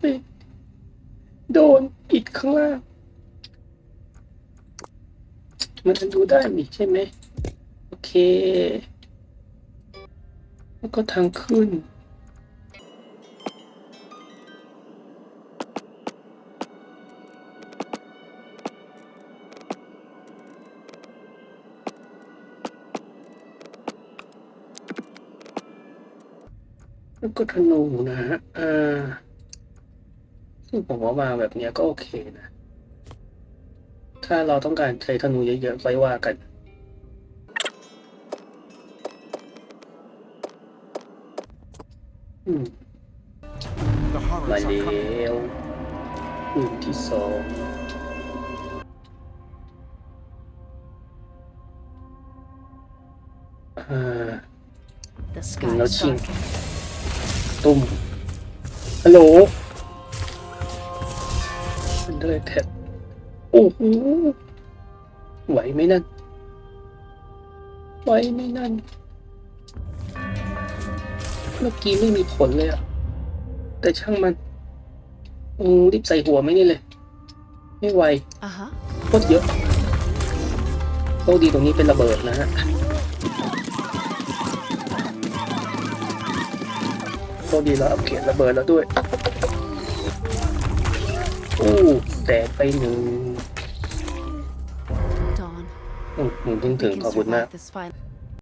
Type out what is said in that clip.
ไป โดนอิดข้างล่าง มันจะดูได้หนิใช่ไหม โอเค แล้วก็ทางขึ้นแล้วก็ธนูนะฮะอ่า ซึ่งผมว่าวางแบบเนี้ยก็โอเคนะ ถ้าเราต้องการใช้ธนูเยอะๆไว้ว่ากัน อืม The มา horrors แล้ are coming. วคืนที่สองอ่า The Mm, sky no is chink. darkening. ตุ้มฮัลโหล มันเลยแท็บโอ้โหไหวไหมนั่นไหวไหมนั่น เมื่อกี้ไม่มีผลเลยอะแต่ช่างมันอืมรีบใส่หัวไม่นี่เลย ไม่ไหว Uh huh. โคตรเยอะโชคดีตรงนี้เป็นระเบิดนะฮะโชคดีเราอัปเกรดระเบิดแล้วด้วย อู้แตกไปหนึ่ง Dawn. อืมหมุนถึง We ถึง can ขอบคุณมาก survive this final.